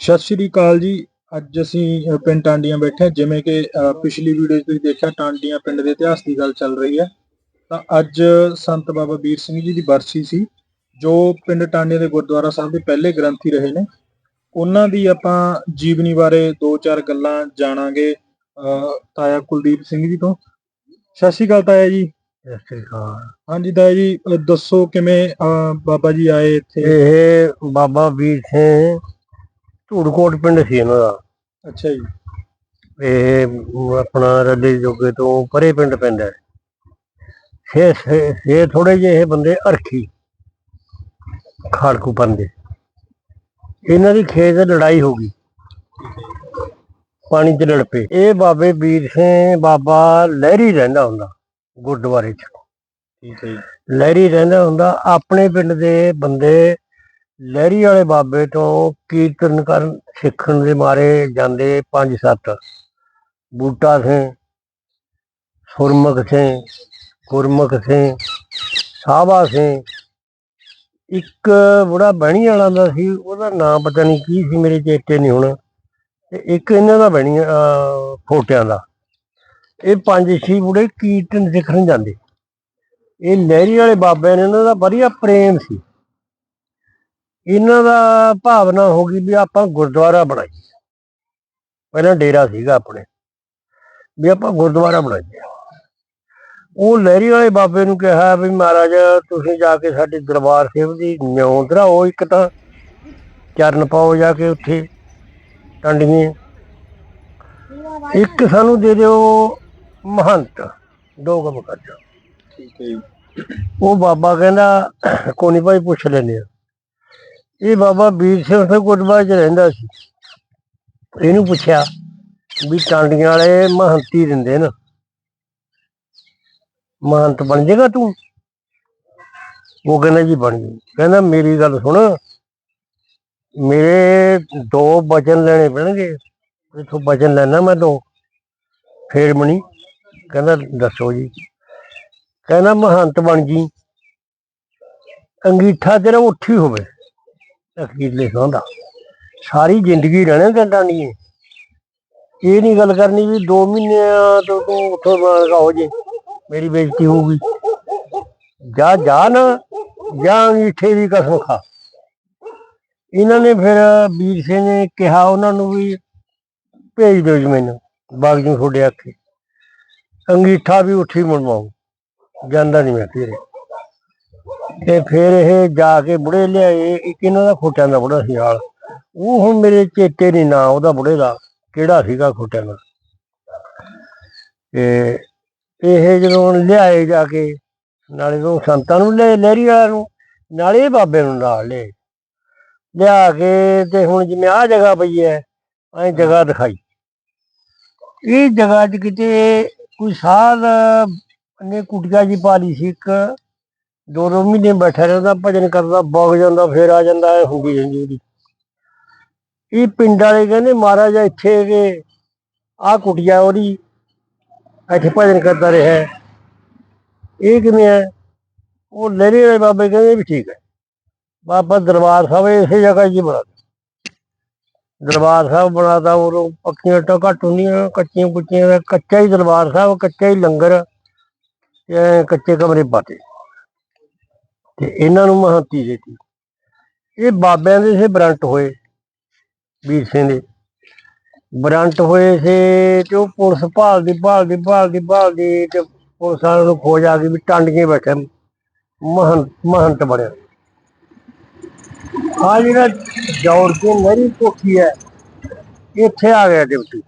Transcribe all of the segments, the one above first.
ਸਤਿ ਸ਼੍ਰੀ ਅਕਾਲ ਜੀ। ਅੱਜ ਅਸੀਂ ਪਿੰਡ ਟਾਂਡੀਆਂ ਬੈਠੇ ਜਿਵੇਂ ਕਿ ਪਿਛਲੀ ਵੀਡੀਓ 'ਚ ਤੁਸੀਂ ਦੇਖਿਆ ਟਾਂਡੀਆਂ ਪਿੰਡ ਦੇ ਇਤਿਹਾਸ ਦੀ ਗੱਲ ਚੱਲ ਰਹੀ ਹੈ। ਤਾਂ ਅੱਜ ਸੰਤ ਬਾਬਾ ਵੀਰ ਸਿੰਘ ਜੀ ਦੀ ਬਰਸੀ ਸੀ ਜੋ ਪਿੰਡ ਟਾਂਡੀਆਂ ਦੇ ਗੁਰਦੁਆਰਾ ਸਾਹਿਬ ਦੇ ਪਹਿਲੇ ਗ੍ਰੰਥੀ ਰਹੇ ਨੇ। ਉਹਨਾਂ ਦੀ ਆਪਾਂ ਜੀਵਨੀ ਬਾਰੇ ਦੋ ਚਾਰ ਗੱਲਾਂ ਜਾਣਾਂਗੇ ਤਾਇਆ ਕੁਲਦੀਪ ਸਿੰਘ ਜੀ ਤੋਂ। ਸਤਿ ਸ਼੍ਰੀ ਅਕਾਲ ਤਾਇਆ ਜੀ। ਸਤਿ ਸ੍ਰੀ ਅਕਾਲ। ਹਾਂਜੀ ਤਾਇਆ ਜੀ ਦੱਸੋ ਕਿਵੇਂ ਬਾਬਾ ਜੀ ਆਏ ਇੱਥੇ? ਇਹ ਬਾਬਾ ਵੀਰ ਸਿੰਘ ਧੂੜਕੋਟ ਪਿੰਡ ਸੀ ਇਹਨਾਂ ਦਾ। ਅੱਛਾ ਜੀ। ਇਹ ਆਪਣਾ ਰੱਲੇ ਜੋਗੇ ਤੋਂ ਪਰੇ ਪਿੰਡ ਪੈਂਦਾ ਹੈ। ਛੇ ਥੋੜੇ ਜਿਹੇ ਇਹ ਬੰਦੇ ਅਰਖੀ ਖਾੜਕੂ ਪੰਦੇ ਇਹਨਾਂ ਦੀ ਖੇਤ ਲੜਾਈ ਹੋ ਗਈ। ਪਾਣੀ ਚ ਲੜ ਪਏ। ਇਹ ਬਾਬੇ ਵੀਰ ਸਿੰਘ ਬਾਬਾ ਲਹਿਰੀ ਰਹਿੰਦਾ ਹੁੰਦਾ ਗੁਰਦੁਆਰੇ ਚ। ਠੀਕ ਹੈ ਜੀ। ਲਹਿਰੀ ਰਹਿੰਦਾ ਹੁੰਦਾ ਆਪਣੇ ਪਿੰਡ ਦੇ ਬੰਦੇ ਲਹਿਰੀ ਵਾਲੇ ਬਾਬੇ ਤੋਂ ਕੀਰਤਨ ਕਰਨ, ਸਿੱਖਣ ਦੇ ਮਾਰੇ ਜਾਂਦੇ ਪੰਜ ਸੱਤ। ਬੂਟਾ ਸਿੰਘ, ਸੁਰਮੁਖ ਸਿੰਘ, ਗੁਰਮੁਖ ਸਿੰਘ ਸਾਵਾ ਸਿੰਘ, ਇੱਕ ਬੁੜਾ ਬਹਿਣੀ ਵਾਲਾ ਦਾ ਸੀ, ਉਹਦਾ ਨਾਮ ਪਤਾ ਨਹੀਂ ਕੀ ਸੀ, ਮੇਰੇ ਚੇਤੇ ਨਹੀਂ ਹੁਣ। ਤੇ ਇੱਕ ਇਹਨਾਂ ਦਾ ਬਹਿਣੀ ਫੋਟਿਆਂ ਦਾ। ਇਹ ਪੰਜ ਛੇ ਬੁੜੇ ਕੀਰਤਨ ਸਿੱਖਣ ਜਾਂਦੇ। ਇਹ ਲਹਿਰੀ ਵਾਲੇ ਬਾਬੇ ਨੇ ਇਹਨਾਂ ਦਾ ਵਧੀਆ ਪ੍ਰੇਮ ਸੀ। ਇਹਨਾਂ ਦਾ ਭਾਵਨਾ ਹੋ ਗਈ ਵੀ ਆਪਾਂ ਗੁਰਦੁਆਰਾ ਬਣਾਈਏ। ਪਹਿਲਾਂ ਡੇਰਾ ਸੀਗਾ ਆਪਣੇ ਵੀ ਆਪਾਂ ਗੁਰਦੁਆਰਾ ਬਣਾਈਏ। ਉਹ ਲਹਿਰੀ ਵਾਲੇ ਬਾਬੇ ਨੂੰ ਕਿਹਾ ਵੀ ਮਹਾਰਾਜ ਤੁਸੀਂ ਜਾ ਕੇ ਸਾਡੇ ਦਰਬਾਰ ਸਾਹਿਬ ਦੀ ਨਿਉਂ ਧਰਾਓ ਇੱਕ ਤਾਂ ਚਰਨ ਪਾਓ ਜਾ ਕੇ ਉੱਥੇ ਟੰਡੀਆਂ। ਇੱਕ ਸਾਨੂੰ ਦੇ ਦਿਓ ਮਹੰਤ ਦੋ ਕੰਮ ਕਰ ਜਾਓ ਠੀਕ ਹੈ ਜੀ। ਉਹ ਬਾਬਾ ਕਹਿੰਦਾ ਕੋਨੀ ਭਾਈ ਪੁੱਛ ਲੈਨੇ ਆ। ਇਹ ਬਾਬਾ ਵੀਰ ਸਿੰਘ ਉੱਥੇ ਗੁਰਦੁਆਰੇ 'ਚ ਰਹਿੰਦਾ ਸੀ। ਇਹਨੂੰ ਪੁੱਛਿਆ ਵੀ ਟਾਂਡੀਆਂ ਵਾਲੇ ਮਹੰਤੀ ਦਿੰਦੇ ਨਾ। ਮਹੰਤ ਬਣ ਜਾਏਗਾ ਤੂੰ? ਉਹ ਕਹਿੰਦਾ ਜੀ ਬਣ ਜੂ ਕਹਿੰਦਾ ਮੇਰੀ ਗੱਲ ਸੁਣ। ਮੇਰੇ ਦੋ ਬਚਨ ਲੈਣੇ ਪੈਣਗੇ। ਇਥੋਂ ਬਚਨ ਲੈਣਾ ਮੈਂ ਦੋ। ਫੇਰ ਬਣੀ ਕਹਿੰਦਾ ਦੱਸੋ ਜੀ। ਕਹਿੰਦਾ ਮਹੰਤ ਬਣ ਜੀ। ਅੰਗੀਠਾ ਤੇਰਾ ਉੱਠੀ ਹੋਵੇ। ਅਖੀਰਲੇ ਸੌਂਦਾ ਸਾਰੀ ਜ਼ਿੰਦਗੀ ਰਹਿਣਾ ਕੰਟਾਂ ਨਹੀਂ ਇਹ ਨਹੀਂ ਗੱਲ ਕਰਨੀ ਵੀ 2 ਮਹੀਨਿਆਂ ਤੋਂ ਤੂੰ ਉੱਥੋਂ ਬਾਹਰ ਹੋ ਜੇ, ਮੇਰੀ ਬੇਇੱਜ਼ਤੀ ਹੋਊਗੀ। ਜਾ ਜਾ ਨਾ, ਜਾਂ ਅੰਗੀਠੇ ਵੀ ਕਸਮ ਖਾ। ਇਹਨਾਂ ਨੇ ਫਿਰ ਵੀਰ ਸਿੰਘ ਨੇ ਕਿਹਾ ਉਹਨਾਂ ਨੂੰ ਵੀ, ਭੇਜ ਦਿਓ ਜੀ ਮੈਨੂੰ ਬਾਗ ਜੀ ਤੁਹਾਡੇ ਆਖੇ। ਅੰਗੀਠਾ ਵੀ ਉੱਠੀ ਮੁੜਵਾਉ ਜਾਂਦਾ ਨਹੀਂ ਮੈਂ ਤੇਰੇ। ਤੇ ਫਿਰ ਇਹ ਜਾ ਕੇ ਬੁੜੇ ਲਿਆਏ, ਇੱਕ ਇਹਨਾਂ ਦਾ ਖੋਟਿਆਂ ਦਾ ਬੁੜਾ ਸੀ ਹਾਲ। ਉਹ ਹੁਣ ਮੇਰੇ ਚੇਤੇ ਨਹੀਂ ਨਾ ਉਹਦਾ ਬੁੜੇ ਦਾ ਕਿਹੜਾ ਸੀਗਾ ਖੋਟਿਆਂ ਦਾ। ਤੇ ਇਹ ਜਦੋਂ ਲਿਆਏ ਜਾ ਕੇ, ਨਾਲੇ ਤੋਂ ਸੰਤਾਂ ਨੂੰ ਲੈ, ਲਹਿਰੀ ਵਾਲਿਆਂ ਨੂੰ, ਨਾਲੇ ਬਾਬੇ ਨੂੰ ਨਾਲ ਲੈ। ਲਿਆ ਕੇ ਤੇ ਹੁਣ ਜਿਵੇਂ ਆ ਜਗ੍ਹਾ ਪਈ ਐ ਐ ਜਗ੍ਹਾ ਦਿਖਾਈ। ਇਹ ਜਗ੍ਹਾ 'ਚ ਕਿਤੇ ਕੋਈ ਸਾਧ ਨੇ ਕੁਟਿਆ ਜੀ ਪਾ ਲਈ ਸੀ, ਇੱਕ ਦੋ ਦੋ ਮਹੀਨੇ ਬੈਠਾ ਰਹਿੰਦਾ, ਭਜਨ ਕਰਦਾ, ਬਗ ਜਾਂਦਾ, ਫੇਰ ਆ ਜਾਂਦਾ, ਐ ਹੁੰਦੀ ਜਾਂਦੀ ਉਹਦੀ। ਇਹ ਪਿੰਡ ਵਾਲੇ ਕਹਿੰਦੇ, ਮਹਾਰਾਜ, ਇੱਥੇ ਕਿ ਆ ਕੁਟੀਆ ਉਹਦੀ, ਇੱਥੇ ਭਜਨ ਕਰਦਾ ਰਿਹਾ ਇਹ ਕਿਵੇਂ ਹੈ? ਉਹ ਲਹਿਰੇ ਵਾਲੇ ਬਾਬੇ ਕਹਿੰਦੇ ਵੀ ਠੀਕ ਹੈ। ਬਾਬਾ ਦਰਬਾਰ ਸਾਹਿਬ ਇਸੇ ਜਗ੍ਹਾ 'ਚ ਹੀ ਬਣਾ ਦਿਓ। ਦਰਬਾਰ ਸਾਹਿਬ ਬਣਾਤਾ ਉਹ ਪੱਕੀਆਂ ਇੱਟਾਂ ਘੱਟ ਹੁੰਦੀਆਂ, ਕੱਚੀਆਂ ਕੁੱਚੀਆਂ ਦਾ ਕੱਚਾ ਹੀ ਦਰਬਾਰ ਸਾਹਿਬ, ਕੱਚਾ ਹੀ ਲੰਗਰ ਕੱਚੇ ਕਮਰੇ ਪਾਤੇ। ਤੇ ਇਹਨਾਂ ਨੂੰ ਮਹੰਤੀ ਦਿੱਤੀ ਇਹ ਬਾਬਿਆਂ ਦੇ ਸੇ ਬਰੰਟ ਹੋਏ, ਵੀਰ ਸਿੰਘ ਦੇ। ਬਰੰਟ ਹੋਏ ਸੇ ਤੇ ਉਹ ਪੁਲਿਸ ਭਾਲਦੀ ਭਾਲਦੀ ਭਾਲਦੀ ਭਾਲਦੀ ਤੇ ਪੁਲਿਸ ਵਾਲਿਆਂ ਨੂੰ ਖੋਜ ਆ ਗਈ ਵੀ ਟੰਡੀਆਂ ਬੈਠਾ। ਮਹੰਤ ਮਹੰਤ ਬਣਿਆ ਆ ਜਿਹੜਾ ਦੌੜ ਕੇ ਨਹਿਰੀ ਕੋਠੀ ਹੈ, ਇੱਥੇ ਆ ਗਿਆ ਡਿਪਟੀ।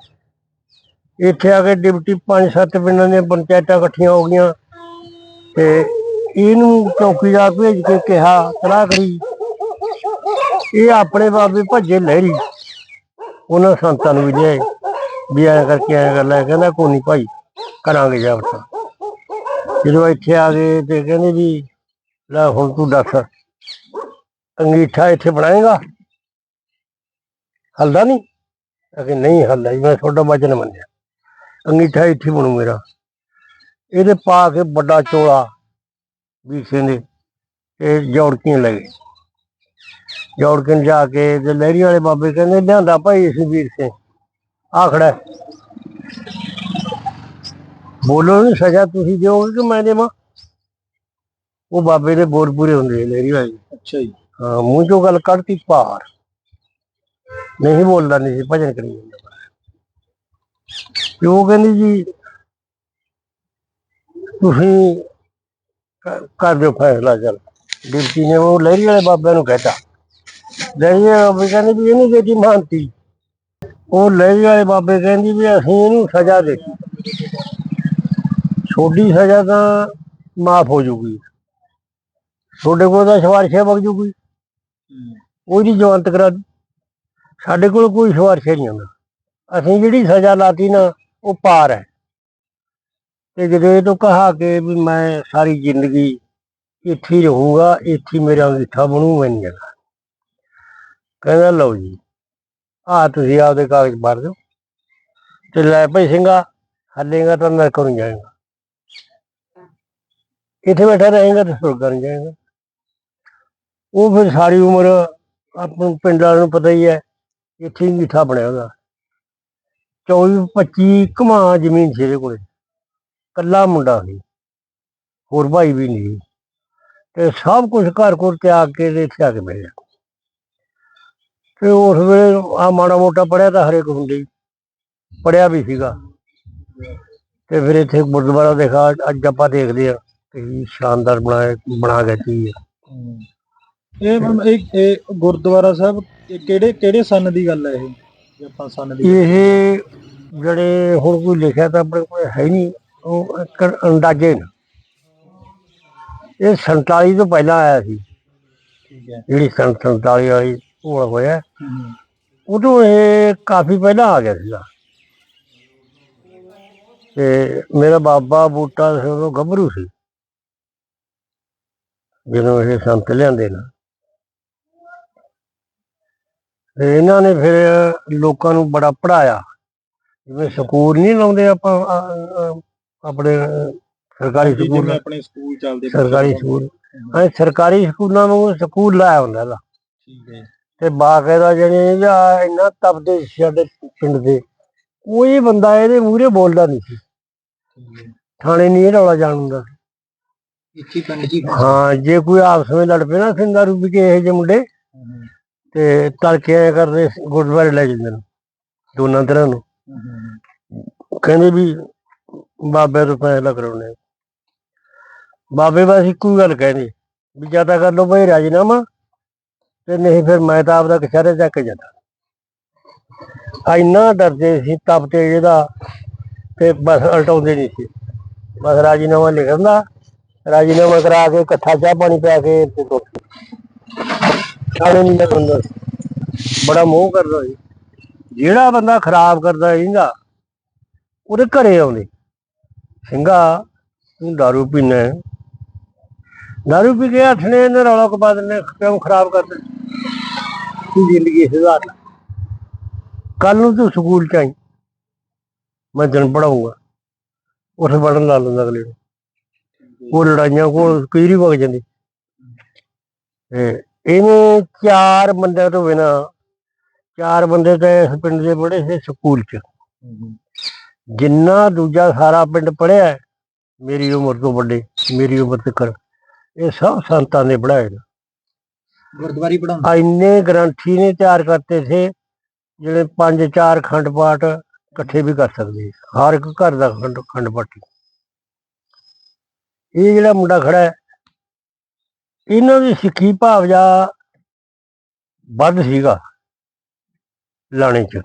ਇੱਥੇ ਆ ਕੇ ਡਿਪਟੀ ਪੰਜ ਸੱਤ ਪਿੰਡਾਂ ਦੀਆਂ ਪੰਚਾਇਤਾਂ ਇਕੱਠੀਆਂ ਹੋ ਗਈਆਂ ਤੇ ਇਹਨੂੰ ਚੌਕੀਦਾਰ ਭੇਜ ਕੇ ਕਿਹਾ ਸਲਾਹ ਕਰੀ ਇਹ ਆਪਣੇ ਬਾਬੇ ਭੱਜੇ ਲਹਿਰੀ। ਉਹਨਾਂ ਸੰਤਾਂ ਨੂੰ ਵੀ ਲਿਆਏ। ਵੀ ਐਂ ਕਰਕੇ ਐਂ ਕਰ ਲੈ। ਕਹਿੰਦਾ, ਕੋਈ ਨਹੀਂ ਭਾਈ, ਕਰਾਂਗੇ ਜਾਬਤਾ। ਜਦੋਂ ਇੱਥੇ ਆ ਗਏ ਤੇ ਕਹਿੰਦੇ ਵੀ ਲੈ ਹੁਣ ਤੂੰ ਦੱਸ, ਅੰਗੀਠਾ ਇੱਥੇ ਬਣਾਏਗਾ? ਹੱਲਦਾ ਨਹੀਂ ਅਗੇ ਨਹੀਂ ਹੱਲਦਾ ਜੀ, ਮੈਂ ਤੁਹਾਡਾ ਵਚਨ ਮੰਨਿਆ। ਅੰਗੀਠਾ ਇੱਥੇ ਬਣੂ ਮੇਰਾ। ਇਹਦੇ ਪਾ ਕੇ ਵੱਡਾ ਚੋਲਾ ਵੀਸੇ ਦੇ ਇਹ ਜੌੜਕੀਆਂ ਲੈ ਗਏ। ਜੋੜ ਕੇ ਜਾ ਕੇ ਤੇ ਲਹਿਰੀ ਵਾਲੇ ਬਾਬੇ ਕਹਿੰਦੇ ਲਿਆਂਦਾ ਭਾਈ ਇਸ ਵੀਰ ਸਿੰਘ ਆ ਖੜਾ। ਬੋਲੋ ਨਹੀਂ ਸਜ਼ਾ ਤੁਸੀਂ ਦਿਓਗੇ ਕਿ ਮੈਂ ਦੇਵਾਂ? ਉਹ ਬਾਬੇ ਦੇ ਬੋਲ ਪੂਰੇ ਹੁੰਦੇ ਲਹਿਰੀ ਵਾਲੇ। ਅੱਛਾ ਜੀ। ਹਾਂ ਮੂੰਹ ਚੋਂ ਗੱਲ ਕੱਢਤੀ ਪਾਰ ਨਹੀਂ ਬੋਲਦਾ ਨਹੀਂ ਸੀ ਭਜਨ ਕਰੀ ਜਾਂਦਾ। ਤੇ ਉਹ ਕਹਿੰਦੀ ਜੀ ਤੁਸੀਂ ਕਰ ਦਿਓ ਫੈਸਲਾ, ਚੱਲ। ਡਿਪਟੀ ਨੇ ਉਹ ਲਹਿਰੀ ਵਾਲੇ ਬਾਬੇ ਨੂੰ ਕਹਿਤਾ। ਲਹਿਰੀ ਵਾਲੇ ਬਾਬੇ ਕਹਿੰਦੇ ਵੀ ਇਹਨੂੰ ਦੇਤੀ ਮਾਨਤੀ। ਉਹ ਲਹਿਰੀ ਵਾਲੇ ਬਾਬੇ ਕਹਿੰਦੀ ਵੀ ਅਸੀਂ ਇਹਨੂੰ ਸਜ਼ਾ ਦੇਤੀ। ਛੋਟੀ ਸਜ਼ਾ ਤਾਂ ਮਾਫ ਹੋ ਜੂਗੀ ਤੁਹਾਡੇ ਕੋਲ ਤਾਂ ਸਿਫਾਰਿਸ਼ ਵਗ ਜੂਗੀ ਉਹਦੀ ਜਵਾਨਤ ਕਰਾ ਸਾਡੇ ਕੋਲ ਕੋਈ ਸਿਫਾਰਿਸ਼ ਨਹੀਂ ਹੁੰਦਾ। ਅਸੀਂ ਜਿਹੜੀ ਸਜ਼ਾ ਲਾਤੀ ਨਾ, ਉਹ ਪਾਰ ਹੈ। ਤੇ ਜਦੋਂ ਇਹ ਤੋਂ ਕਹਾ ਕੇ ਵੀ ਮੈਂ ਸਾਰੀ ਜ਼ਿੰਦਗੀ ਇੱਥੇ ਹੀ ਰਹੂੰਗਾ, ਇੱਥੇ ਹੀ ਮੇਰਾ ਅੰਗੀਠਾ ਬਣੂ, ਮੈਂ ਨਹੀਂ ਜਾਣਾ। ਕਹਿੰਦਾ, ਲਓ ਜੀ, ਆ ਤੁਸੀਂ ਆਪਦੇ ਕਾਗਜ਼ ਭਰ ਦਿਓ ਤੇ ਲੈ ਭਾਈ ਸਿੰਘਾ ਹੱਲੇਗਾ ਤਾਂ ਨਰਕ ਨੂੰ ਜਾਏਗਾ। ਇੱਥੇ ਬੈਠਾ ਰਹੇਗਾ ਤਾਂ ਸੁਰਗਾਂ ਨੂੰ ਜਾਏਗਾ। ਉਹ ਫਿਰ ਸਾਰੀ ਉਮਰ ਆਪਾਂ ਪਿੰਡ ਵਾਲਿਆਂ ਨੂੰ ਪਤਾ ਹੀ ਹੈ, ਇੱਥੇ ਹੀ ਮਿੱਠਾ ਬਣਿਆ ਉਹਦਾ। 24 25 ਕਮਾ ਜ਼ਮੀਨ ਸੀ ਇਹਦੇ ਕੋਲੇ। ਕੱਲਾ ਮੁੰਡਾ ਸੀ ਹੋਰ ਭਾਈ ਵੀ ਨਹੀਂ। ਸੀ। ਤੇ ਸਭ ਕੁਝ ਘਰ ਕੋਲ ਤਿਆਗ ਕੇ ਤੇ ਇੱਥੇ ਆ ਕੇ ਗਿਆ ਤੇ ਉਸ ਵੇਲੇ ਆ ਮਾੜਾ ਮੋਟਾ ਪੜਿਆ ਤਾਂ ਹਰੇਕ ਹੁੰਦੇ ਪੜਿਆ ਵੀ ਸੀਗਾ। ਤੇ ਫਿਰ ਇੱਥੇ ਗੁਰਦੁਆਰਾ ਦੇਖਾ ਅੱਜ ਆਪਾਂ ਦੇਖਦੇ ਆ ਕਿ ਸ਼ਾਨਦਾਰ ਬਣਾਇਆ ਬਣਾ ਗਿਆ ਚੀਜ਼ ਇਹ ਇਹ ਇਹ ਗੁਰਦੁਆਰਾ ਸਾਹਿਬ ਕਿਹੜੇ ਕਿਹੜੇ ਸੰਨ ਦੀ ਗੱਲ ਹੈ ਇਹ? ਜੇ ਆਪਾਂ ਸੰਨ ਦੀ ਇਹ ਜਿਹੜੇ ਹੁਣ ਕੋਈ ਲਿਖਿਆ ਤਾਂ ਆਪਣੇ ਕੋਲ ਹੈ ਨਹੀਂ। ਉਹ ਇੱਕ ਅੰਦਾਜ਼ੇ ਨੇ। ਇਹ 47 ਤੋਂ ਪਹਿਲਾਂ ਆਇਆ ਸੀ। ਠੀਕ ਹੈ। ਜਿਹੜੀ ਸੰਨ 47 ਵਾਲੀ ਉਹ ਹੋਇਆ। ਉਦੋਂ ਇਹ ਕਾਫੀ ਪਹਿਲਾਂ ਆ ਗਿਆ ਸੀਗਾ। ਤੇ ਮੇਰਾ ਬਾਬਾ ਬੂਟਾ ਸੀ ਉਦੋਂ ਗੱਭਰੂ ਸੀ। ਜਦੋਂ ਇਹ ਸੰਤ ਲਿਆਂਦੇ ਨਾ। ਤੇ ਇਹਨਾਂ ਨੇ ਫਿਰ ਲੋਕਾਂ ਨੂੰ ਬੜਾ ਪੜਾਇਆ ਜਿਵੇਂ ਸਕੂਲ ਨਹੀਂ ਲਾਉਂਦੇ ਆਪਾਂ ਆਪਣੇ ਸਰਕਾਰੀ ਜਿਵੇਂ ਸਕੂਲ ਆਪਣੇ ਸਕੂਲ ਚੱਲਦੇ। ਸਰਕਾਰੀ ਸਕੂਲ। ਐ ਸਰਕਾਰੀ ਸਕੂਲਾਂ ਨੂੰ ਸਕੂਲ ਲਾਇਆ ਹੁੰਦਾ ਇਹਦਾ ਠੀਕ ਹੈ। ਤੇ ਬਾਕਾਇਦਾ ਜਿਹੜੇ ਜਾਂ ਇੰਨਾ ਤਪਦੇ ਸੀ ਸਾਡੇ ਪਿੰਡ ਦੇ ਕੋਈ ਬੰਦਾ ਇਹਦੇ ਮੂਹਰੇ ਬੋਲਦਾ ਨਹੀਂ ਸੀ। ਠੀਕ ਹੈ। ਥਾਣੇ ਨਹੀਂ ਇਹ ਰੌਲਾ ਜਾਣ ਹੁੰਦਾ ਇੱਕੀ ਪਿੰਡ ਜੀ ਹਾਂ ਜੇ ਕੋਈ ਆਪਸ ਵਿੱਚ ਲੜ ਪਏ ਨਾ ਸਿੰਗਾਰੂ ਵੀ ਕੇ ਇਹ ਜਿਹੇ ਮੁੰਡੇ ਤੇ ਤੜਕੇ ਐ ਕਰਦੇ ਗੁਰਦੁਆਰੇ ਲੈ ਜਾਂਦੇ ਨੇ। ਦੋਨਾਂ ਤਰ੍ਹਾਂ ਨੂੰ। ਕਹਿੰਦੇ ਵੀ ਬਾਬੇ ਤੋਂ ਫੈਸਲਾ ਕਰਾਉਣੇ ਆ। ਬਾਬੇ ਬਸ ਇੱਕੋ ਹੀ ਗੱਲ ਕਹਿੰਦੇ, ਵੀ ਜਾਂ ਤਾਂ ਕਰ ਲਓ ਭਾਈ ਰਾਜੀਨਾਮਾ, ਤੇ ਨਹੀਂ ਫਿਰ ਮੈਂ ਤਾਂ ਆਪਦਾ ਕਚਹਿਰੇ ਜਾ ਕੇ ਜਾਂਦਾ। ਇੰਨਾ ਡਰਦੇ ਸੀ ਤਪਤੇ ਜਿਹਦਾ ਤੇ ਬਸ ਉਲਟਾਉਂਦੇ ਨਹੀਂ ਸੀ। ਬਸ ਰਾਜੀਨਾਮਾ ਲਿਖਣ ਦਾ ਰਾਜੀਨਾਮਾ ਕਰਾ ਕੇ ਇਕੱਠਾ ਚਾਹ ਪਾਣੀ ਪਿਆ ਕੇ ਤੇ ਖਾਣੇ ਨਹੀਂ ਲੱਗਦਾ ਬੜਾ ਮੋਹ ਕਰਦਾ ਸੀ। ਜਿਹੜਾ ਬੰਦਾ ਖਰਾਬ ਕਰਦਾ ਇਹਦਾ ਉਹਦੇ ਘਰੇ ਆਉਂਦੇ। ਸਿੰਘਾ ਤੂੰ दारू ਪੀਣਾ ਹੈ दारू ਪੀ ਕੇ ਹੱਥ ਨੇ ਇਹਨੇ ਰੌਲਾ ਕਪਾ ਦਿੰਦੇ ਕਿਉਂ ਖਰਾਬ ਕਰਦੇ ਤੂੰ ਜ਼ਿੰਦਗੀ ਸੁਧਾਰ ਲੈ ਕੱਲ ਨੂੰ ਤੂੰ ਸਕੂਲ ਚ ਆਈ ਮੈਂ ਦਿਨ ਪੜਾਉਂਗਾ ਉੱਥੇ ਪੜਨ ਲਾ ਲੈਂਦਾ ਅਗਲੇ ਨੂੰ ਉਹ ਲੜਾਈਆਂ ਕੋਲ ਕਈ ਵਗ ਜਾਂਦੀ ਤੇ ਇਹਨੇ ਚਾਰ ਬੰਦਿਆਂ ਤੋਂ ਬਿਨਾ ਚਾਰ ਬੰਦੇ ਤਾਂ ਇਸ ਪਿੰਡ ਦੇ ਪੜ੍ਹੇ ਸੀ ਸਕੂਲ ਚ ਜਿੰਨਾ ਦੂਜਾ ਸਾਰਾ ਪਿੰਡ ਪੜਿਆ ਮੇਰੀ ਉਮਰ ਤੋਂ ਵੱਡੇ ਮੇਰੀ ਉਮਰ ਤੱਕ। ਇਹ ਸਭ ਸੰਤਾਂ ਨੇ ਪੜਾਏ ਨੇ ਗੁਰਦੁਆਰੀ ਪੜਾਉਂਦੇ ਇੰਨੇ ਗ੍ਰੰਥੀ ਨੇ ਤਿਆਰ ਕਰਤੇ ਥੇ ਜਿਹੜੇ ਪੰਜ ਚਾਰ ਖੰਡ ਪਾਠ ਇਕੱਠੇ ਵੀ ਕਰ ਸਕਦੇ ਸੀ। ਹਰ ਇੱਕ ਘਰ ਦਾ ਖੰਡ ਖੰਡ ਪਾਠੀ। ਇਹ ਜਿਹੜਾ ਮੁੰਡਾ ਖੜਾ ਹੈ ਇਹਨਾਂ ਦੀ ਸਿੱਖੀ ਭਾਵਜਾ ਵੱਧ ਸੀਗਾ ਲਾਣੇ ਚ।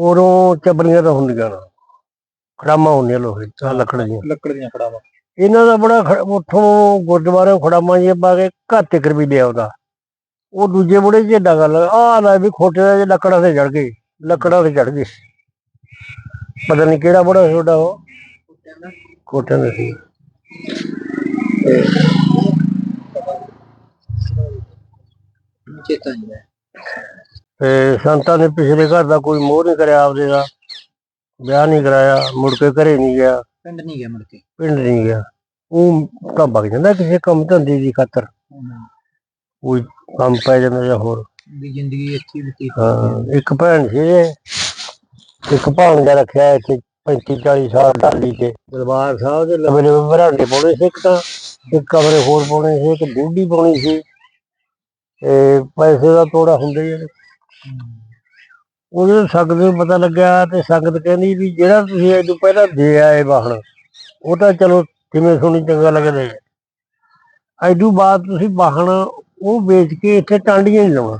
ਉਰੋਂ ਚਬਲੀਆਂ ਤਾਂ ਹੁੰਦੀਆਂ ਨਾ। ਖੜਾਮਾਂ ਹੁੰਦੀਆਂ ਲੋਹੇ ਦੀਆਂ ਲੱਕੜ ਦੀਆਂ। ਲੱਕੜ ਦੀਆਂ ਖੜਾਵਾਂ ਇਹਨਾਂ ਦਾ ਬੜਾ ਖ- ਉੱਥੋਂ ਗੁਰਦੁਆਰੇ ਖੜਾਮਾਂ ਜੀ ਪਾ ਕੇ ਘਰ ਤੱਕ ਵੀ ਲਿਆ ਉਹਦਾ। ਉਹ ਦੂਜੇ ਬੁੜੇ ਜੀ ਏਡਾ ਗੱਲ ਆ ਲੈ ਵੀ ਖੋਟੇ ਦੇ ਲੱਕੜਾਂ ਤੇ ਚੜ ਗਏ ਲੱਕੜਾਂ ਤੇ ਚੜ ਗਏ। ਪਤਾ ਨਹੀਂ ਕਿਹੜਾ ਬੁੜਾ ਤੁਹਾਡਾ ਉਹ। ਖੋਟਿਆਂ ਦਾ ਸੀ। ਚੇਤਾ ਨਹੀਂ ਹੈ ਤੇ ਸੰਤਾਂ ਨੇ ਪਿਛਲੇ ਘਰ ਦਾ ਕੋਈ ਮੋਹ ਨਹੀਂ ਕਰਿਆ ਆਪਦੇ ਦਾ। ਵਿਆਹ ਨਹੀਂ ਕਰਾਇਆ ਮੁੜ ਕੇ ਘਰੇ ਨਹੀਂ ਗਿਆ। ਪਿੰਡ ਨਹੀਂ ਗਿਆ ਮੁੜ ਕੇ? ਪਿੰਡ ਨਹੀਂ ਗਿਆ। ਉਹ ਤਾਂ ਵਗ ਜਾਂਦਾ ਕਿਸੇ ਕੰਮ ਧੰਦੇ ਦੀ ਖਾਤਰ। ਕੋਈ ਕੰਮ ਪੈ ਜਾਂਦਾ ਜਾਂ ਹੋਰ। ਦੀ ਜ਼ਿੰਦਗੀ ਅੱਛੀ ਬਤੀਤ ਹਾਂ ਇੱਕ ਭੈਣ ਸੀ ਇੱਕ ਭਾਣਜਾ ਰੱਖਿਆ ਇੱਥੇ 35 40 ਸਾਲ ਢਾਲੀ ਤੇ। ਦਰਬਾਰ ਸਾਹਿਬ ਦੇ ਲੰਬੇ ਲੰਬੇ ਬਰਾਂਡੇ ਪਾਉਣੇ ਸੀ ਇੱਕ ਤਾਂ। ਇੱਕ ਕਮਰੇ ਹੋਰ ਪਾਉਣੇ ਸੀ ਇੱਕ ਡੂਢੀ ਪਾਉਣੀ ਸੀ। ਤੇ ਪੈਸੇ ਦਾ ਥੋੜਾ ਹੁੰਦਾ ਹੀ ਹੈ। ਉਹਦੇ ਸੰਗਤ ਨੂੰ ਪਤਾ ਲੱਗਿਆ ਤੇ ਸੰਗਤ ਕਹਿੰਦੀ ਵੀ ਜਿਹੜਾ ਤੁਸੀਂ ਇਹ ਤੋਂ ਪਹਿਲਾਂ ਦੇ ਆਏ ਵਾਹਣ, ਉਹ ਤਾਂ ਚਲੋ ਕਿਵੇਂ ਸੁਣੀ ਚੰਗਾ ਲੱਗਦਾ ਹੈ। ਐਡੂ ਬਾਅਦ ਤੁਸੀਂ ਵਾਹਣ ਉਹ ਵੇਚ ਕੇ ਇੱਥੇ ਟਾਂਡੀਆਂ ਹੀ ਲਾਉਣਾ।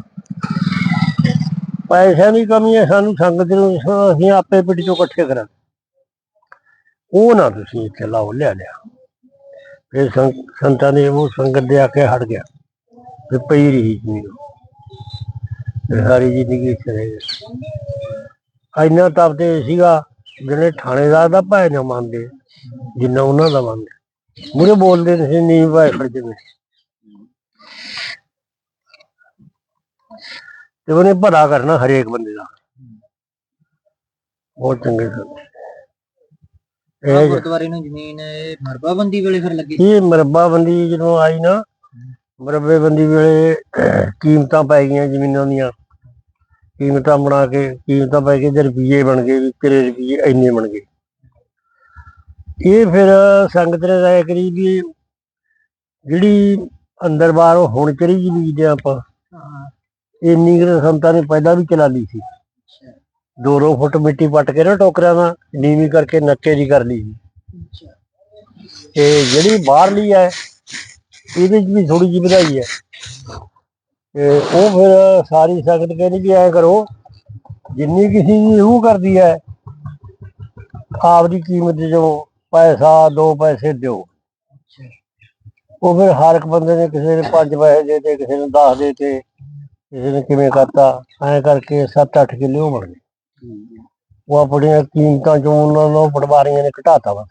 ਪੈਸਿਆਂ ਦੀ ਕਮੀ ਹੈ, ਸਾਨੂੰ ਸੰਗਤ ਨੂੰ ਅਸੀਂ ਆਪੇ ਪਿੰਡ ਚੋਂ ਇਕੱਠੇ ਕਰਾਂ ਉਹ ਨਾ ਤੁਸੀਂ ਇੱਥੇ ਲਾਓ, ਲਿਆ ਲਿਆ। ਫਿਰ ਸੰ- ਸੰਤਾਂ ਨੇ ਉਹ ਸੰਗਤ ਦੇ ਆ ਕੇ ਹਟ ਗਿਆ। ਫਿਰ ਪਈ ਰਹੀ ਜ਼ਮੀਨ ਫਿਰ ਸਾਰੀ ਜ਼ਿੰਦਗੀ ਇੱਥੇ ਰਹੇ ਇੰਨਾ ਤਪ ਤੇ ਸੀਗਾ ਜਿਹੜੇ ਥਾਣੇਦਾਰ ਦਾ ਭਾਈ ਨਾ ਮੰਨਦੇ ਜਿੰਨਾ ਉਹਨਾਂ ਦਾ ਮੰਨਦੇ। ਮੂਰੇ ਬੋਲਦੇ ਨਹੀਂ ਨੀਂ ਭਾਈ ਖੜ ਜਵੇ ਤੇ ਉਹਨੇ ਭਲਾ ਕਰਨਾ ਹਰੇਕ ਬੰਦੇ ਦਾ। ਬਹੁਤ ਚੰਗੇ ਸਨ ਇਹ ਗੁਰਦੁਆਰੇ ਨੂੰ ਜ਼ਮੀਨ ਇਹ ਮਰਬਾਬੰਦੀ ਵੇਲੇ ਫਿਰ ਲੱਗੀ ਇਹ ਮਰਬਾਬੰਦੀ ਜਦੋਂ ਆਈ ਨਾ ਮਰਬੇਬੰਦੀ ਵੇਲੇ ਕੀਮਤਾਂ ਪੈ ਗਈਆਂ ਜ਼ਮੀਨਾਂ ਦੀਆਂ। ਕੀਮਤਾਂ ਬਣਾ ਕੇ, ਕੀਮਤਾਂ ਪੈ ਕੇ ਤੇ ਰੁਪਈਏ ਬਣ ਗਏ, ਵੀ ਤੇਰੇ ਰੁਪਈਏ ਇੰਨੇ ਬਣ ਗਏ। ਇਹ ਫਿਰ ਸੰਗਤ ਨੇ ਰਾਇ ਕਰੀ ਵੀ ਜਿਹੜੀ ਅੰਦਰ ਬਾਹਰ ਉਹ ਹੁਣ ਚੜੀ ਜੀ ਬੀਜਦੇ ਆਪਾਂ? ਇੰਨੀ ਕੁ ਸੰਤਾਂ ਨੇ ਪਹਿਲਾਂ ਵੀ ਚਲਾ ਲਈ ਸੀ। ਦੋ ਦੋ ਫੁੱਟ ਮਿੱਟੀ ਪੱਟ ਕੇ ਨਾ ਟੋਕਰਿਆਂ ਦਾ ਨੀਵੀਂ ਕਰਕੇ ਨੱਕੇ ਦੀ ਕਰ ਲਈ ਸੀ। ਤੇ ਜਿਹੜੀ ਬਾਹਰਲੀ ਹੈ, ਇਹਦੇ 'ਚ ਵੀ ਥੋੜੀ ਜਿਹੀ ਵਧਾਈ ਹੈ। ਤੇ ਉਹ ਫਿਰ ਸਾਰੀ ਸੰਗਤ ਕਹਿੰਦੀ ਵੀ ਐ ਕਰੋ ਜਿੰਨੀ ਕਿਸੇ ਦੀ ਉਹ ਕਰਦੀ ਹੈ ਆਪਦੀ ਕੀਮਤ ਜੋ ਪੈਸਾ ਦੋ ਪੈਸੇ ਦਿਓ। ਉਹ ਫਿਰ ਹਰ ਇੱਕ ਬੰਦੇ ਨੇ ਕਿਸੇ ਨੇ 5 ਪੈਸੇ ਦੇ ਤੇ ਕਿਸੇ ਨੇ 10 ਦੇ ਤੇ ਕਿਸੇ ਨੇ ਕਿਵੇਂ ਕਰਤਾ ਐ ਕਰਕੇ 7-8 ਕਿੱਲੇ ਬਣ ਗਏ। ਉਹ ਆਪਣੀਆਂ ਕੀਮਤਾਂ ਚੋਂ ਉਹਨਾਂ ਨੂੰ ਪਟਵਾਰੀਆਂ ਨੇ ਘਟਾਤਾ ਵਾ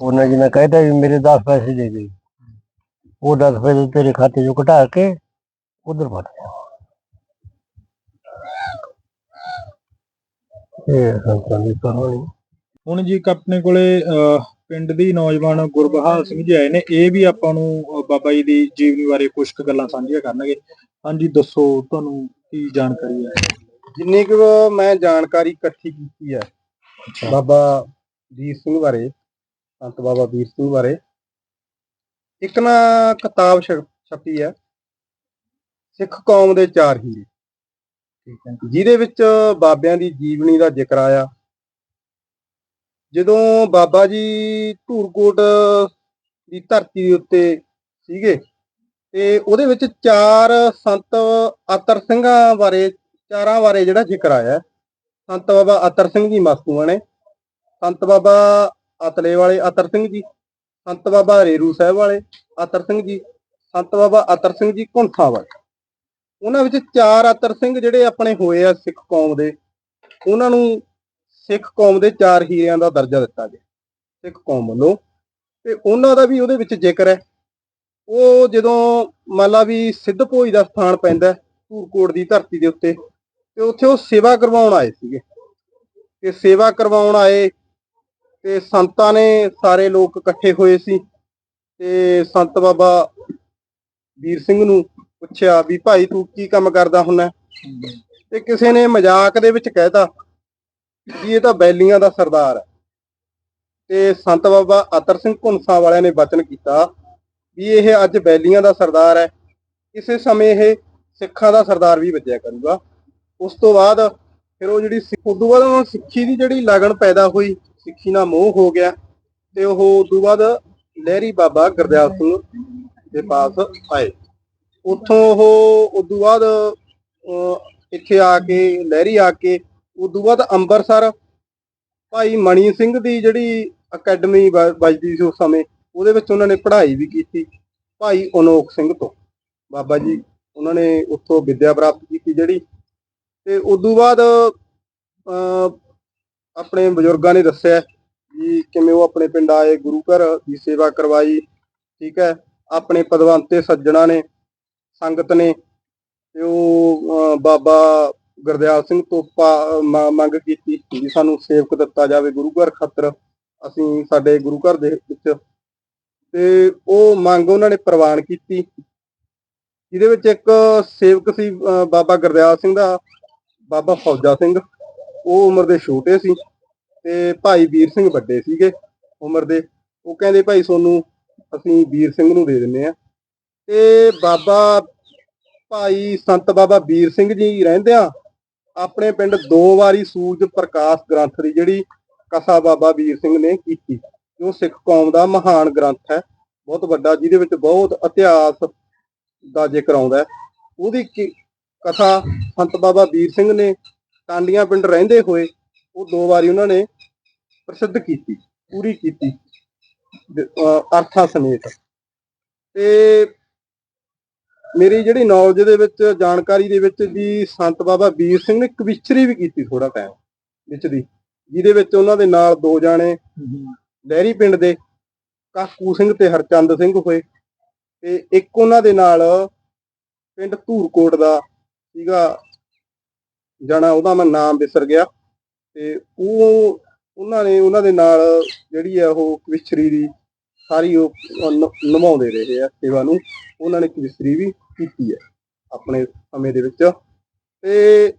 ਉਹਨਾਂ ਜਿਹਨੇ ਕਹਿਤਾ ਵੀ ਮੇਰੇ 10 ਪੈਸੇ ਦੇ ਦੇ। ਉਹ 10 ਪੈਸੇ ਤੇਰੇ ਖਾਤੇ ਚੋਂ ਘਟਾ ਕੇ ਉਧਰ ਪਾ ਦੇ ਇਹ ਸੰਤਾਂ ਦੀ ਕਹਾਣੀ ਹੁਣ ਜੀ ਇੱਕ ਆਪਣੇ ਕੋਲੇ ਅਹ, ਪਿੰਡ ਦੀ ਨੌਜਵਾਨ ਗੁਰਬਹਾਲ ਸਿੰਘ ਜੀ ਆਏ ਨੇ। ਇਹ ਵੀ ਆਪਾਂ ਨੂੰ ਅਹ, ਬਾਬਾ ਜੀ ਦੀ ਜੀਵਨੀ ਬਾਰੇ ਕੁਝ ਕੁ ਗੱਲਾਂ ਸਾਂਝੀਆਂ ਕਰਨਗੇ। ਹਾਂਜੀ ਦੱਸੋ ਤੁਹਾਨੂੰ ਕੀ ਜਾਣਕਾਰੀ ਹੈ? ਜਿੰਨੀ ਕੁ ਮੈਂ ਜਾਣਕਾਰੀ ਇਕੱਠੀ ਕੀਤੀ ਹੈ ਬਾਬਾ ਵੀਰ ਸਿੰਘ ਬਾਰੇ ਸੰਤ ਬਾਬਾ ਵੀਰ ਸਿੰਘ ਬਾਰੇ ਇੱਕ ਨਾ ਕਿਤਾਬ ਛ- ਛਪੀ ਹੈ। ਸਿੱਖ ਕੌਮ ਦੇ ਚਾਰ ਹੀਰੇ। ਜਿਹਦੇ ਵਿੱਚ ਬਾਬਿਆਂ ਦੀ ਜੀਵਨੀ ਦਾ ਜ਼ਿਕਰ ਆਇਆ। ਜਦੋਂ ਬਾਬਾ ਜੀ ਧੂਰਕੋਟ ਦੀ ਧਰਤੀ ਦੇ ਉੱਤੇ ਸੀਗੇ ਤੇ ਉਹਦੇ ਵਿੱਚ ਚਾਰ ਸੰਤ ਆਤਰ ਸਿੰਘਾਂ ਬਾਰੇ, ਚਾਰਾਂ ਬਾਰੇ ਜਿਹੜਾ ਜ਼ਿਕਰ ਆਇਆ ਹੈ। ਸੰਤ ਬਾਬਾ ਅਤਰ ਸਿੰਘ ਜੀ ਮਸਤੂਆ ਨੇ, ਸੰਤ ਬਾਬਾ ਅਤਲੇ ਵਾਲੇ ਅਤਰ ਸਿੰਘ ਜੀ ਸੰਤ ਬਾਬਾ ਰੇਰੂ ਸਾਹਿਬ ਵਾਲੇ, ਅਤਰ ਸਿੰਘ ਜੀ, ਸੰਤ ਬਾਬਾ ਅਤਰ ਸਿੰਘ ਜੀ ਘੁੰਠਾ ਵਾਲੇ। ਉਹਨਾਂ ਵਿੱਚ ਚਾਰ ਅਤਰ ਸਿੰਘ ਜਿਹੜੇ ਆਪਣੇ ਹੋਏ ਆ ਸਿੱਖ ਕੌਮ ਦੇ। ਉਹਨਾਂ ਨੂੰ ਸਿੱਖ ਕੌਮ ਦੇ ਚਾਰ ਹੀਰਿਆਂ ਦਾ ਦਰਜਾ ਦਿੱਤਾ ਗਿਆ, ਸਿੱਖ ਕੌਮ ਵੱਲੋਂ। ਤੇ ਉਹਨਾਂ ਦਾ ਵੀ ਉਹਦੇ ਵਿੱਚ ਜ਼ਿਕਰ ਹੈ। ਉਹ ਜਦੋਂ ਮੰਨ ਲਾ ਵੀ ਸਿੱਧ ਭੋਜ ਦਾ ਸਥਾਨ ਪੈਂਦਾ, ਧੂਰਕੋਟ ਦੀ ਧਰਤੀ ਦੇ ਉੱਤੇ, ਤੇ ਉੱਥੇ ਉਹ ਸੇਵਾ ਕਰਵਾਉਣ ਆਏ ਸੀਗੇ। ਤੇ ਸੇਵਾ ਕਰਵਾਉਣ ਆਏ ਤੇ ਸੰਤਾਂ ਨੇ ਸਾਰੇ ਲੋਕ ਇਕੱਠੇ ਹੋਏ ਸੀ ਤੇ ਸੰਤ ਬਾਬਾ ਵੀਰ ਸਿੰਘ ਨੂੰ ਪੁੱਛਿਆ ਵੀ ਭਾਈ ਤੂੰ ਕੀ ਕੰਮ ਕਰਦਾ ਹੁੰਨਾ ਤੇ ਕਿਸੇ ਨੇ ਮਜ਼ਾਕ ਦੇ ਵਿੱਚ ਕਹਿਤਾ ਵੀ ਇਹ ਤਾਂ ਬੈਲੀਆਂ ਦਾ ਸਰਦਾਰ ਹੈ। ਤੇ ਸੰਤ ਬਾਬਾ ਅਤਰ ਸਿੰਘ ਘੁੰਸਾ ਵਾਲਿਆਂ ਨੇ ਵਚਨ ਕੀਤਾ ਵੀ ਇਹ ਅੱਜ ਬੈਲੀਆਂ ਦਾ ਸਰਦਾਰ ਹੈ। ਕਿਸੇ ਸਮੇਂ ਇਹ ਸਿੱਖਾਂ ਦਾ ਸਰਦਾਰ ਵੀ ਵੱਜਿਆ ਕਰੂਗਾ। ਉਸ ਤੋਂ ਬਾਅਦ ਫਿਰ ਉਹ ਜਿਹੜੀ ਸਿੱਖ ਉਦੋਂ ਬਾਅਦ ਉਹਨਾਂ ਨੂੰ ਸਿੱਖੀ ਦੀ ਜਿਹੜੀ ਲਗਨ ਪੈਦਾ ਹੋਈ ਸਿੱਖੀ ਨਾਲ ਮੋਹ ਹੋ ਗਿਆ ਤੇ ਉਹ ਉਦੋਂ ਬਾਅਦ ਲਹਿਰੀ ਬਾਬਾ ਗੁਰਦਿਆਲ ਸਿੰਘ ਦੇ ਪਾਸ ਆਏ। ਉੱਥੋਂ ਉਹ ਉਦੋਂ ਬਾਅਦ ਇੱਥੇ ਆ ਕੇ ਲਹਿਰੀ ਆ ਕੇ ਉਦੋਂ ਬਾਅਦ ਅੰਮ੍ਰਿਤਸਰ ਭਾਈ ਮਣੀ ਸਿੰਘ ਦੀ ਜਿਹੜੀ ਅਕੈਡਮੀ ਵ- ਵੱਜਦੀ ਸੀ ਉਸ ਸਮੇਂ ਉਹਦੇ ਵਿੱਚ ਉਹਨਾਂ ਨੇ ਪੜ੍ਹਾਈ ਵੀ ਕੀਤੀ ਭਾਈ ਅਨੋਖ ਸਿੰਘ ਤੋਂ। ਬਾਬਾ ਜੀ ਉਹਨਾਂ ਨੇ ਉੱਥੋਂ ਵਿੱਦਿਆ ਪ੍ਰਾਪਤ ਕੀਤੀ ਜਿਹੜੀ ਤੇ ਉਦੋਂ ਬਾਅਦ ਅਹ, ਆਪਣੇ ਬਜ਼ੁਰਗਾਂ ਨੇ ਦੱਸਿਆ ਵੀ ਕਿਵੇਂ ਉਹ ਆਪਣੇ ਪਿੰਡ ਆਏ, ਗੁਰੂ ਘਰ ਦੀ ਸੇਵਾ ਕਰਵਾਈ, ਠੀਕ ਹੈ, ਆਪਣੇ ਪਦਵੰਤੇ ਸੱਜਣਾ ਨੇ, ਸੰਗਤ ਨੇ ਤੇ ਉਹ ਬਾਬਾ ਗੁਰਦਿਆਲ ਸਿੰਘ ਤੋਂ ਪਾ- ਮੰਗ ਕੀਤੀ ਵੀ ਸਾਨੂੰ ਸੇਵਕ ਦਿੱਤਾ ਜਾਵੇ ਗੁਰੂ ਘਰ ਖਾਤਰ, ਅਸੀਂ ਸਾਡੇ ਗੁਰੂ ਘਰ ਦੇ ਵਿੱਚ ਤੇ ਉਹ ਮੰਗ ਉਹਨਾਂ ਨੇ ਪ੍ਰਵਾਨ ਕੀਤੀ। ਜਿਹਦੇ ਵਿੱਚ ਇੱਕ ਸੇਵਕ ਸੀ ਬਾਬਾ ਗੁਰਦਿਆਲ ਸਿੰਘ ਦਾ, ਬਾਬਾ ਫੌਜਾ ਸਿੰਘ। ਉਹ ਉਮਰ ਦੇ ਛੋਟੇ ਸੀ ਤੇ ਭਾਈ ਵੀਰ ਸਿੰਘ ਵੱਡੇ ਸੀਗੇ ਉਮਰ ਦੇ। ਉਹ ਕਹਿੰਦੇ, ਭਾਈ, ਸੋਨੂੰ ਅਸੀਂ ਵੀਰ ਸਿੰਘ ਨੂੰ ਦੇ ਦਿੰਨੇ ਆ। ਤੇ ਬਾਬਾ ਭਾਈ ਸੰਤ ਬਾਬਾ ਵੀਰ ਸਿੰਘ ਜੀ ਰਹਿੰਦਿਆਂ ਆਪਣੇ ਪਿੰਡ ਦੋ ਵਾਰੀ ਸੂਰਜ ਪ੍ਰਕਾਸ਼ ਗ੍ਰੰਥ ਦੀ ਜਿਹੜੀ ਕਥਾ ਬਾਬਾ ਵੀਰ ਸਿੰਘ ਨੇ ਕੀਤੀ। ਜੋ ਸਿੱਖ ਕੌਮ ਦਾ ਮਹਾਨ ਗ੍ਰੰਥ ਹੈ, ਬਹੁਤ ਵੱਡਾ, ਜਿਹਦੇ ਵਿੱਚ ਬਹੁਤ ਇਤਿਹਾਸ ਦਾ ਜ਼ਿਕਰ ਆਉਂਦਾ ਹੈ। ਉਹਦੀ ਕੀ- ਕਥਾ ਸੰਤ ਬਾਬਾ ਵੀਰ ਸਿੰਘ ਨੇ ਟਾਂਡੀਆਂ ਪਿੰਡ ਰਹਿੰਦੇ ਹੋਏ ਉਹ ਦੋ ਵਾਰੀ ਉਹਨਾਂ ਨੇ ਪ੍ਰਸਿੱਧ ਕੀਤੀ, ਪੂਰੀ ਕੀਤੀ, ਦ- ਸਮੇਤ। ਤੇ ਮੇਰੀ ਜਿਹੜੀ ਨੌਲੇਜ ਦੇ ਵਿੱਚ, ਜਾਣਕਾਰੀ ਦੇ ਵਿੱਚ ਵੀ ਸੰਤ ਬਾਬਾ ਵੀਰ ਸਿੰਘ ਨੇ ਕਵਿਚਰੀ ਵੀ ਕੀਤੀ ਥੋੜਾ ਟਾਈਮ ਵਿੱਚ ਦੀ, ਜਿਹਦੇ ਵਿੱਚ ਉਹਨਾਂ ਦੇ ਨਾਲ ਦੋ ਜਾਣੇ ਲਹਿਰੀ ਪਿੰਡ ਦੇ, ਕਾਕੂ ਸਿੰਘ ਤੇ ਹਰਚੰਦ ਸਿੰਘ ਹੋਏ। ਤੇ ਇੱਕ ਉਹਨਾਂ ਦੇ ਨਾਲ ਪਿੰਡ ਧੂਰਕੋਟ ਦਾ ਸੀਗਾ ਜਾਣਾ, ਉਹਦਾ ਮੈਂ ਨਾਮ ਵਿਸਰ ਗਿਆ। ਤੇ ਉਹ, ਉਹਨਾਂ ਨੇ, ਉਹਨਾਂ ਦੇ ਨਾਲ ਜਿਹੜੀ ਆ ਉਹ ਕਵਿਸ਼ਰੀ ਦੀ ਸਾਰੀ ਉਹ ਨ- ਨਿਭਾਉਂਦੇ ਰਹੇ ਆ ਸੇਵਾ ਨੂੰ। ਉਹਨਾਂ ਨੇ ਕਵਿਸ਼ਰੀ ਵੀ ਕੀਤੀ ਹੈ ਆਪਣੇ ਸਮੇਂ ਦੇ ਵਿੱਚ। ਤੇ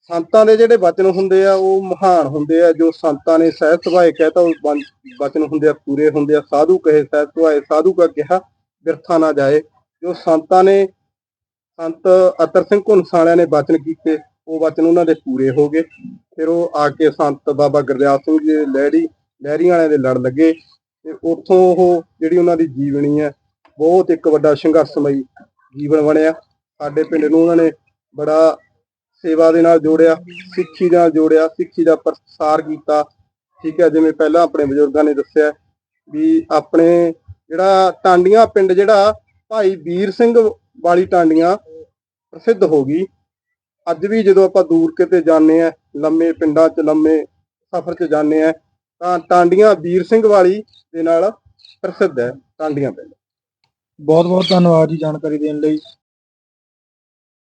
ਸੰਤਾਂ ਦੇ ਜਿਹੜੇ ਵਚਨ ਹੁੰਦੇ ਆ, ਉਹ ਮਹਾਨ ਹੁੰਦੇ ਆ। ਜੋ ਸੰਤਾਂ ਨੇ ਸਹਿਜ ਸੁਭਾਏ ਕਹਤਾ, ਉਹ ਬਨ- ਬਚਨ ਹੁੰਦੇ ਆ, ਪੂਰੇ ਹੁੰਦੇ ਆ। ਸਾਧੂ ਕਹੇ, ਸਹਿਜ ਸੁਭਾਏ ਸਾਧੂ ਕਾ ਕਿਹਾ, ਬਿਰਥਾ ਨਾ ਜਾਏ। ਜੋ ਸੰਤਾਂ ਨੇ, ਸੰਤ ਅਤਰ ਸਿੰਘ ਘੁਨਸਾਲਿਆਂ ਨੇ ਵਚਨ ਕੀਤੇ ਉਹ ਵਚਨ ਉਹਨਾਂ ਦੇ ਪੂਰੇ ਹੋ ਗਏ। ਫਿਰ ਉਹ ਆ ਕੇ ਸੰਤ ਬਾਬਾ ਗੁਰਦਿਆਲ ਸਿੰਘ ਜੀ ਲਹਿਰੀ ਲਹਿਰੀ ਵਾਲਿਆਂ ਦੇ ਲੜ ਲੱਗੇ। ਤੇ ਉੱਥੋਂ ਉਹ ਜਿਹੜੀ ਉਹਨਾਂ ਦੀ ਜੀਵਨੀ ਹੈ, ਬਹੁਤ ਇੱਕ ਵੱਡਾ ਸੰਘਰਸ਼ਮਈ ਜੀਵਨ ਬਣਿਆ। ਸਾਡੇ ਪਿੰਡ ਨੂੰ ਉਹਨਾਂ ਨੇ ਬੜਾ ਸੇਵਾ ਦੇ ਨਾਲ ਜੋੜਿਆ, ਸਿੱਖੀ ਨਾਲ ਜੋੜਿਆ, ਸਿੱਖੀ ਦਾ ਪ੍ਰਸਾਰ ਕੀਤਾ। ਠੀਕ ਹੈ, ਜਿਵੇਂ ਪਹਿਲਾਂ ਆਪਣੇ ਬਜ਼ੁਰਗਾਂ ਨੇ ਦੱਸਿਆ ਵੀ ਆਪਣੇ ਜਿਹੜਾ ਟਾਂਡੀਆਂ ਪਿੰਡ ਜਿਹੜਾ, ਭਾਈ ਵੀਰ ਸਿੰਘ ਵਾਲੀ ਟਾਂਡੀਆਂ ਪ੍ਰਸਿੱਧ ਹੋ ਗਈ। ਅੱਜ ਵੀ ਜਦੋਂ ਆਪਾਂ ਦੂਰ ਕਿਤੇ ਜਾਂਦੇ ਆ ਲੰਮੇ ਪਿੰਡਾਂ 'ਚ, ਲੰਮੇ ਸਫ਼ਰ 'ਚ ਜਾਂਦੇ ਆ ਤਾਂ ਟਾਂਡੀਆਂ ਵੀਰ ਸਿੰਘ ਵਾਲੀ ਦੇ ਨਾਲ ਪ੍ਰਸਿੱਧ ਹੈ, ਟਾਂਡੀਆਂ ਪਿੰਡ। ਬਹੁਤ ਬਹੁਤ ਧੰਨਵਾਦ ਜੀ ਜਾਣਕਾਰੀ ਦੇਣ ਲਈ।